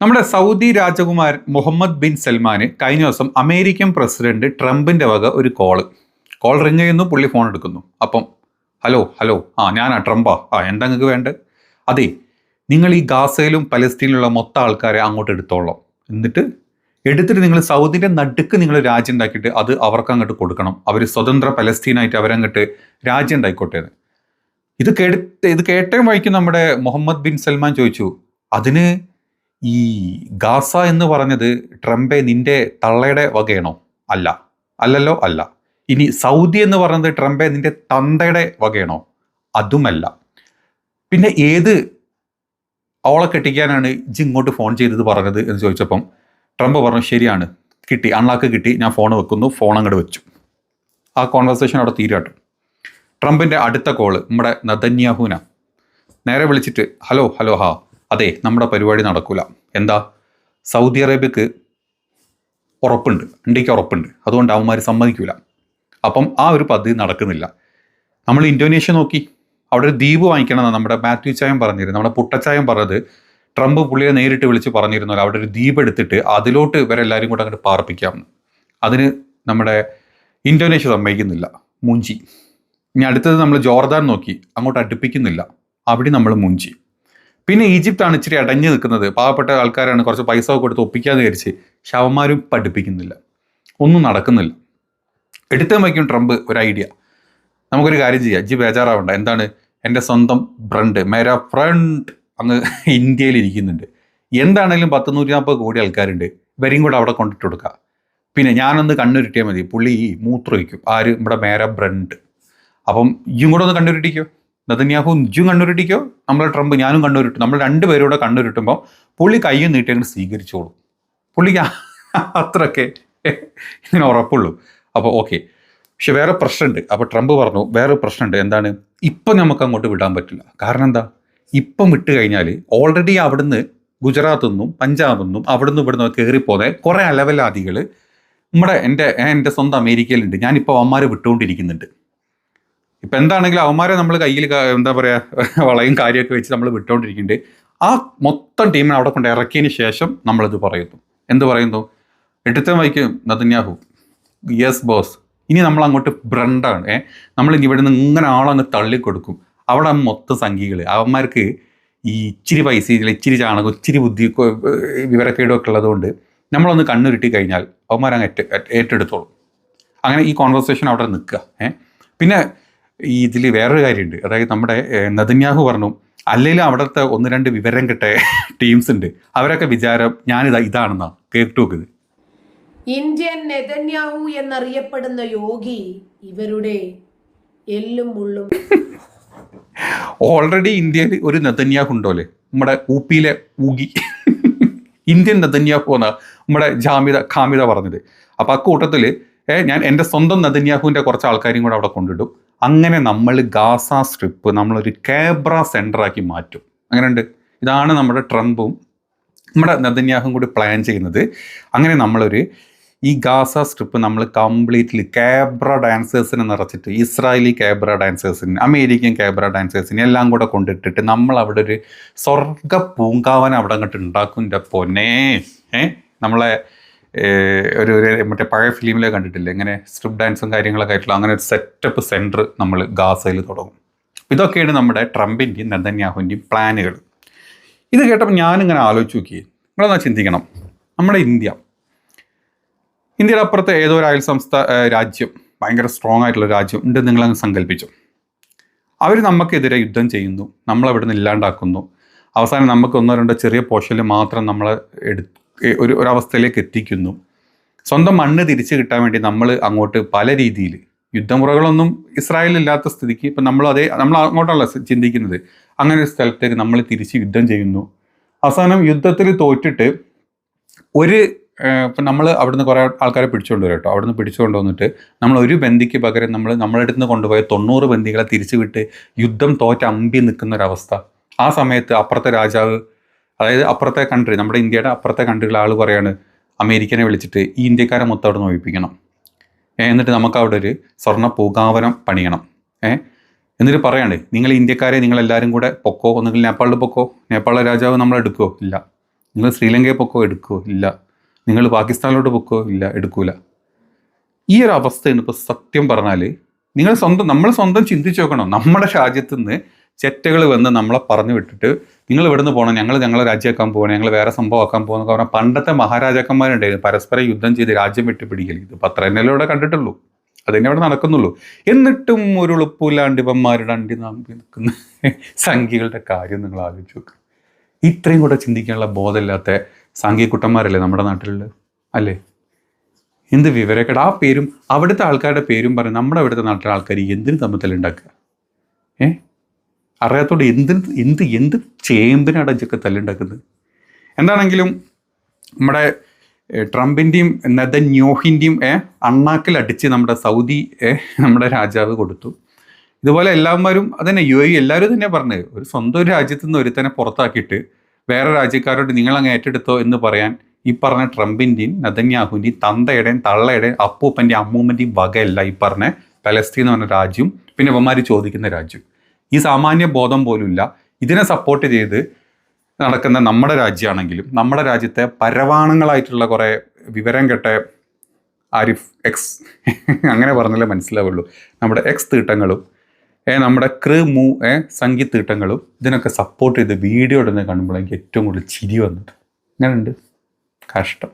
നമ്മുടെ സൗദി രാജകുമാരൻ മുഹമ്മദ് ബിൻ സൽമാന് കഴിഞ്ഞ ദിവസം അമേരിക്കൻ പ്രസിഡന്റ് ട്രംപിന്റെ വക ഒരു കോൾ. കോൾ റിങ് ചെയ്യുന്നു പുള്ളി ഫോൺ എടുക്കുന്നു. അപ്പം ഹലോ ഹലോ ആ ഞാനാ ട്രംപാ. ആ എന്താ നിങ്ങൾക്ക് വേണ്ടത്? അതെ നിങ്ങൾ ഈ ഗാസയിലും പലസ്തീനിലുള്ള മൊത്തം ആൾക്കാരെ അങ്ങോട്ട് എടുത്തോളാം. എന്നിട്ട് എടുത്തിട്ട് നിങ്ങൾ സൗദിന്റെ നടുക്ക് നിങ്ങൾ രാജ്യം ഉണ്ടാക്കിയിട്ട് അത് അവർക്ക് അങ്ങോട്ട് കൊടുക്കണം. അവർ സ്വതന്ത്ര പലസ്തീനായിട്ട് അവരങ്ങോട്ട് രാജ്യം ഉണ്ടായിക്കോട്ടെ. ഇത് കേട്ട് ഇത് കേട്ടേ വഴിക്ക് നമ്മുടെ മുഹമ്മദ് ബിൻ സൽമാൻ ചോദിച്ചു അതിന് ഈ ഗാസ എന്ന് പറഞ്ഞത് ട്രംപെ നിന്റെ തള്ളയുടെ വകയാണോ? അല്ല. അല്ലല്ലോ? അല്ല. ഇനി സൗദി എന്ന് പറയുന്നത് ട്രംപെ നിന്റെ തന്തയുടെ വകയാണോ? അതുമല്ല. പിന്നെ ഏത് അവളെ കെട്ടിക്കാനാണ് ഇജി ഇങ്ങോട്ട് ഫോൺ ചെയ്തത് പറഞ്ഞത് എന്ന് ചോദിച്ചപ്പം ട്രംപ് പറഞ്ഞു ശരിയാണ്. കിട്ടി. അൺലാക്ക് കിട്ടി. ഞാൻ ഫോൺ വെക്കുന്നു. ഫോൺ അങ്ങോട്ട് വെച്ചു. ആ കോൺവെർസേഷൻ അവിടെ തീരാട്ടോ ട്രംപിന്റെ അടുത്ത കോൾ നമ്മുടെ നദന്യാഹുന നേരെ വിളിച്ചിട്ട് ഹലോ ഹലോ ഹാ. അതെ നമ്മുടെ പരിപാടി നടക്കില്ല എന്താ? സൗദി അറേബ്യക്ക് ഉറപ്പുണ്ട് ഇന്ത്യയ്ക്ക് ഉറപ്പുണ്ട്. അതുകൊണ്ട് അവന്മാർ സമ്മതിക്കൂല. അപ്പം ആ ഒരു പദ്ധതി നടക്കുന്നില്ല. നമ്മൾ ഇന്തോനേഷ്യ നോക്കി. അവിടെ ഒരു ദ്വീപ് വാങ്ങിക്കണമെന്ന് നമ്മുടെ മാത്യു ചായം പറഞ്ഞിരുന്നു നമ്മുടെ പുട്ടച്ചായം പറഞ്ഞത് ട്രംപ് പുള്ളിയെ നേരിട്ട് വിളിച്ച് പറഞ്ഞിരുന്നല്ലോ. അവിടെ ഒരു ദ്വീപ് എടുത്തിട്ട് അതിലോട്ട് ഇവരെല്ലാവരും കൂടെ അങ്ങോട്ട് പാർപ്പിക്കാമെന്ന് അതിന് നമ്മുടെ ഇന്തോനേഷ്യ സമ്മതിക്കുന്നില്ല. മുഞ്ചി. ഇനി അടുത്തത് നമ്മൾ ജോർദാൻ നോക്കി. അങ്ങോട്ട് അടുപ്പിക്കുന്നില്ല. അവിടെ നമ്മൾ മുഞ്ചി. പിന്നെ ഈജിപ്താണ് ഇച്ചിരി അടഞ്ഞു നിൽക്കുന്നത്. പാവപ്പെട്ട ആൾക്കാരാണ് കുറച്ച് പൈസ ഒക്കെ കൊടുത്ത് ഒപ്പിക്കാന്ന് വിചാരിച്ച് ശവന്മാരും പഠിപ്പിക്കുന്നില്ല. ഒന്നും നടക്കുന്നില്ല. എടുത്തേ വയ്ക്കും ട്രംപ് ഒരു ഐഡിയ. നമുക്കൊരു കാര്യം ചെയ്യാം. ജി ബേജാറാവണ്ട. എന്താണ്? എന്റെ സ്വന്തം ബ്രണ്ട് മേര ഫ്രണ്ട് അങ്ങ് ഇന്ത്യയിൽ ഇരിക്കുന്നുണ്ട്. എന്താണേലും പത്ത് നൂറ്റി നാൽപ്പത് കോടി ആൾക്കാരുണ്ട്. ഇവരെയും കൂടെ അവിടെ കൊണ്ടിട്ട് കൊടുക്കുക പിന്നെ ഞാനൊന്ന് കണ്ണുരുട്ടിയാൽ മതി. പുള്ളി ഈ വയ്ക്കും ആര്? നമ്മുടെ മേര ബ്രണ്ട് അപ്പം ഇയും കൂടെ ഒന്ന് കണ്ണുരുട്ടിക്കോ? നതന്യാഹു ഇജ്ജും കണ്ണൂരിട്ടിക്കോ? നമ്മളെ ട്രംപ് ഞാനും കണ്ണൂരിട്ടു. നമ്മൾ രണ്ടുപേരൂടെ കണ്ണൂരിട്ടുമ്പോൾ പുള്ളി കയ്യും നീട്ടി അങ്ങ് സ്വീകരിച്ചോളൂ. പുള്ളിക്ക് അത്രയൊക്കെ ഇങ്ങനെ ഉറപ്പുള്ളൂ. അപ്പോൾ ഓക്കെ. പക്ഷെ വേറെ പ്രശ്നമുണ്ട്. അപ്പോൾ ട്രംപ് പറഞ്ഞു വേറെ പ്രശ്നമുണ്ട്. എന്താണ്? ഇപ്പം നമുക്ക് അങ്ങോട്ട് വിടാൻ പറ്റില്ല. കാരണം എന്താ? ഇപ്പം വിട്ട് കഴിഞ്ഞാൽ ഓൾറെഡി അവിടുന്ന് ഗുജറാത്തിൽ നിന്നും പഞ്ചാബിൽ നിന്നും അവിടുന്ന് ഇവിടുന്ന് കയറിപ്പോന്നെ കുറേ അലവലാദികൾ നമ്മുടെ എന്റെ എന്റെ സ്വന്തം അമേരിക്കയിലുണ്ട്. ഞാനിപ്പോൾ അവന്മാരെ വിട്ടുകൊണ്ടിരിക്കുന്നുണ്ട്. ഇപ്പം എന്താണെങ്കിലും അവന്മാരെ നമ്മൾ കയ്യിൽ എന്താ പറയുക വളയും കാര്യമൊക്കെ വെച്ച് നമ്മൾ വിട്ടുകൊണ്ടിരിക്കുന്നുണ്ട് ആ മൊത്തം ടീമിനെ അവിടെ കൊണ്ട് ഇറക്കിയതിന് ശേഷം നമ്മളിത് പറയുന്നു. എന്ത് പറയുന്നു? എടുത്ത വൈക്കും നതന്യാഹു യെസ് ബോസ് ഇനി നമ്മൾ അങ്ങോട്ട് ബ്രണ്ടാണ് ഏഹ് നമ്മൾ ഇവിടെ നിന്ന് ഇങ്ങനെ ആളങ്ങ് തള്ളിക്കൊടുക്കും. അവിടെ മൊത്തം സംഖ്യകൾ അവന്മാർക്ക് ഈ ഇച്ചിരി പൈസ ഇച്ചിരി ചാണകം ഇച്ചിരി ബുദ്ധി വിവരക്കേടുമൊക്കെ ഉള്ളതുകൊണ്ട് നമ്മളൊന്ന് കണ്ണുരുട്ടി കഴിഞ്ഞാൽ അവന്മാരങ്ങ് ഏറ്റ ഏറ്റെടുത്തോളും. അങ്ങനെ ഈ കോൺവെർസേഷൻ അവിടെ നിൽക്കുക. ഏഹ് പിന്നെ ഈ ഇതിൽ വേറൊരു കാര്യമുണ്ട് അതായത് നമ്മുടെ നദന്യാഹു പറഞ്ഞു അല്ലെങ്കിൽ അവിടുത്തെ ഒന്ന് രണ്ട് വിവരം കിട്ടേ ടീംസ് ഉണ്ട് അവരൊക്കെ വിചാരം ഞാനിതാ ഇതാണെന്നാ കേട്ടു നോക്കുന്നത് ഇന്ത്യൻ നെതന്യാഹു എന്നറിയപ്പെടുന്ന യോഗി ഇവരുടെ എല്ലും മുള്ളും ഓൾറെഡി ഇന്ത്യയിൽ ഒരു നെതന്യാഹു ഉണ്ടോല്ലേ നമ്മുടെ ഊപ്പിയിലെ ഊഗി. ഇന്ത്യൻ നെതന്യാഹു എന്നാ നമ്മുടെ ജാമിത ഖാമിത പറഞ്ഞത്. അപ്പൊ ആ കൂട്ടത്തിൽ ഞാൻ എന്റെ സ്വന്തം നെതന്യാഹുവിന്റെ കുറച്ച് ആൾക്കാരും കൂടെ അവിടെ കൊണ്ടിടും. അങ്ങനെ നമ്മൾ ഗാസ സ്ട്രിപ്പ് നമ്മളൊരു കേബ്ര സെന്ററാക്കി മാറ്റും. അങ്ങനെയുണ്ട്. ഇതാണ് നമ്മുടെ ട്രംപും നമ്മുടെ നദന്യാഹും കൂടി പ്ലാൻ ചെയ്യുന്നത്. അങ്ങനെ നമ്മളൊരു ഈ ഗാസ സ്ട്രിപ്പ് നമ്മൾ കംപ്ലീറ്റ്ലി കേബ്ര ഡാൻസേഴ്സിനെ നിറച്ചിട്ട് ഇസ്രായേലി കേബ്ര ഡാൻസേഴ്സിന് അമേരിക്കൻ കേബ്ര ഡാൻസേഴ്സിന് എല്ലാം കൂടെ കൊണ്ടിട്ടിട്ട് നമ്മൾ അവിടെ ഒരു സ്വർഗ പൂങ്കാവൻ അവിടെ അങ്ങോട്ട് ഉണ്ടാക്കും. പൊന്നേ. ഏഹ് നമ്മളെ ഒരു മറ്റേ പഴയ ഫിലിമിലെ കണ്ടിട്ടില്ല? ഇങ്ങനെ സ്ട്രിപ്പ് ഡാൻസും കാര്യങ്ങളൊക്കെ ആയിട്ടുള്ള അങ്ങനെ ഒരു സെറ്റപ്പ് സെന്റർ നമ്മൾ ഗാസയിൽ തുടങ്ങും. ഇതൊക്കെയാണ് നമ്മുടെ ട്രംപിന്റെയും നന്ദന്യാഹുവിന്റെയും പ്ലാനുകൾ ഇത് കേട്ടപ്പോൾ ഞാനിങ്ങനെ ആലോചിച്ച് നോക്കി നിങ്ങളൊന്നാ ചിന്തിക്കണം. നമ്മുടെ ഇന്ത്യ. ഇന്ത്യയുടെ അപ്പുറത്തെ ഏതോ ഒരു അയൽ സംസ്ഥാന രാജ്യം ഭയങ്കര സ്ട്രോങ് ആയിട്ടുള്ള രാജ്യം ഉണ്ട് നിങ്ങളങ്ങ് സങ്കല്പിച്ചു അവർ നമുക്കെതിരെ യുദ്ധം ചെയ്യുന്നു. നമ്മളവിടുന്ന് ഇല്ലാണ്ടാക്കുന്നു. അവസാനം നമുക്ക് ഒന്നോ രണ്ടോ ചെറിയ പോഷനിൽ മാത്രം നമ്മൾ എടു ഒരു ഒരവസ്ഥയിലേക്ക് എത്തിക്കുന്നു. സ്വന്തം മണ്ണ് തിരിച്ചു കിട്ടാൻ വേണ്ടി നമ്മൾ അങ്ങോട്ട് പല രീതിയിൽ യുദ്ധമുറകളൊന്നും ഇസ്രായേൽ ഇല്ലാത്ത സ്ഥിതിക്ക് ഇപ്പം നമ്മൾ അതേ നമ്മൾ അങ്ങോട്ടല്ല ചിന്തിക്കുന്നത്. അങ്ങനെ ഒരു സ്ഥലത്തേക്ക് നമ്മൾ തിരിച്ച് യുദ്ധം ചെയ്യുന്നു. അവസാനം യുദ്ധത്തിൽ തോറ്റിട്ട് ഒരു ഇപ്പം നമ്മൾ അവിടുന്ന് കുറേ ആൾക്കാരെ പിടിച്ചുകൊണ്ട് വരും കേട്ടോ. അവിടുന്ന് പിടിച്ചുകൊണ്ട് വന്നിട്ട് നമ്മൾ ഒരു ബന്ദിക്ക് പകരം നമ്മൾ നമ്മളെ അടുത്ത് നിന്ന് കൊണ്ടുപോയ തൊണ്ണൂറ് ബന്ധികളെ തിരിച്ചു വിട്ട് യുദ്ധം തോറ്റ് അമ്പി നിൽക്കുന്ന ഒരവസ്ഥ ആ സമയത്ത് അപ്പുറത്തെ രാജാവ് അതായത് അപ്പുറത്തെ കൺട്രി നമ്മുടെ ഇന്ത്യയുടെ അപ്പുറത്തെ കൺട്രിയിലെ ആൾ പറയാണ് അമേരിക്കനെ വിളിച്ചിട്ട് ഈ ഇന്ത്യക്കാരെ മൊത്തം അവിടെ നോയിപ്പിക്കണം എന്നിട്ട് നമുക്ക് അവിടെ ഒരു സ്വർണ പൂങ്കാവനം പണിയണം. ഏ എന്നിട്ട് പറയാണ് നിങ്ങൾ ഇന്ത്യക്കാരെ നിങ്ങൾ എല്ലാവരും കൂടെ പൊക്കോ? ഒന്നുകിൽ നേപ്പാളിൽ പൊക്കോ? നേപ്പാളിലെ രാജാവ് നമ്മൾ എടുക്കുമോ ഇല്ല. നിങ്ങൾ ശ്രീലങ്കയെ പൊക്കോ? എടുക്കുമോ ഇല്ല. നിങ്ങൾ പാകിസ്ഥാനിലോട്ട് പൊക്കോ? ഇല്ല. എടുക്കൂല. ഈ ഒരു അവസ്ഥയാണ് ഇപ്പോൾ സത്യം പറഞ്ഞാൽ നിങ്ങൾ സ്വന്തം നമ്മൾ സ്വന്തം ചിന്തിച്ചു നോക്കണം. നമ്മുടെ രാജ്യത്ത് നിന്ന് ചെറ്റകൾ വന്ന് നമ്മളെ പറഞ്ഞു വിട്ടിട്ട് നിങ്ങൾ ഇവിടുന്ന് പോകണം ഞങ്ങൾ ഞങ്ങളെ രാജ്യമാക്കാൻ പോകണം ഞങ്ങൾ വേറെ സംഭവമാക്കാൻ പോകുന്ന പറഞ്ഞാൽ പണ്ടത്തെ മഹാരാജാക്കന്മാരുണ്ടായിരുന്നു പരസ്പരം യുദ്ധം ചെയ്ത് രാജ്യം വിട്ട് പിടിക്കൽ ഇത് പത്രനിലൂടെ കണ്ടിട്ടുള്ളൂ. അതന്നെ അവിടെ നടക്കുന്നുള്ളൂ. എന്നിട്ടും ഒരു എളുപ്പമില്ലാണ്ട് ഇവന്മാരുടെ അണ്ടി നാമ്പി നിൽക്കുന്ന സംഖ്യകളുടെ കാര്യം നിങ്ങൾ ആലോചിച്ച് നോക്കുക ഇത്രയും കൂടെ ചിന്തിക്കാനുള്ള ബോധമില്ലാത്ത സംഖ്യക്കുട്ടന്മാരല്ലേ നമ്മുടെ നാട്ടിലുള്ളത്? അല്ലേ? എന്ത് വിവരക്കേട്? ആ പേരും അവിടുത്തെ ആൾക്കാരുടെ പേരും പറയും നമ്മുടെ അവിടുത്തെ നാട്ടിലെ ആൾക്കാർ എന്തിനു തമ്മിൽ ഉണ്ടാക്കുക ഏ? അറിയാത്തോണ്ട് എന്തിന് എന്ത് എന്ത് ചേമ്പിനാണ് ഇതൊക്കെ തല്ലുണ്ടാക്കുന്നത് എന്താണെങ്കിലും നമ്മുടെ ട്രംപിന്റെയും നെതന്യോഹിന്റെയും അണ്ണാക്കിൽ അടിച്ച് നമ്മുടെ സൗദി നമ്മുടെ രാജാവ് കൊടുത്തു. ഇതുപോലെ എല്ലാവരും അതന്നെ യു എ എല്ലാവരും തന്നെ പറഞ്ഞത് ഒരു സ്വന്തം ഒരു രാജ്യത്തു നിന്ന് ഒരുത്തനെ പുറത്താക്കിയിട്ട് വേറെ രാജ്യക്കാരോട് നിങ്ങൾ അങ്ങ് ഏറ്റെടുത്തോ എന്ന് പറയാൻ ഈ പറഞ്ഞ ട്രംപിന്റെയും നദന്യാഹുവിന്റെയും തന്തയുടെയും തള്ളയുടെയും അപ്പൂപ്പന്റെയും അമ്മൂമ്മന്റെയും വകയല്ല ഈ പറഞ്ഞ പലസ്തീൻ എന്ന് പറഞ്ഞ രാജ്യം പിന്നെ ഇവന്മാർ ചോദിക്കുന്ന രാജ്യം. ഈ സാമാന്യ ബോധം പോലുമില്ല. ഇതിനെ സപ്പോർട്ട് ചെയ്ത് നടക്കുന്ന നമ്മുടെ രാജ്യമാണെങ്കിലും നമ്മുടെ രാജ്യത്തെ പരവാണങ്ങളായിട്ടുള്ള കുറേ വിവരം കെട്ട ആരിഫ് എക്സ് അങ്ങനെ പറഞ്ഞാലേ മനസ്സിലാവുള്ളൂ. നമ്മുടെ എക്സ് തീട്ടങ്ങളും നമ്മുടെ ക്ര മു ഏ സംഗീത തീട്ടങ്ങളും ഇതിനൊക്കെ സപ്പോർട്ട് ചെയ്ത് വീഡിയോ ഇടുന്നത് കാണുമ്പോൾ എനിക്ക് ഏറ്റവും കൂടുതൽ ചിരി വന്നത്. അങ്ങനെയുണ്ട് കഷ്ടം.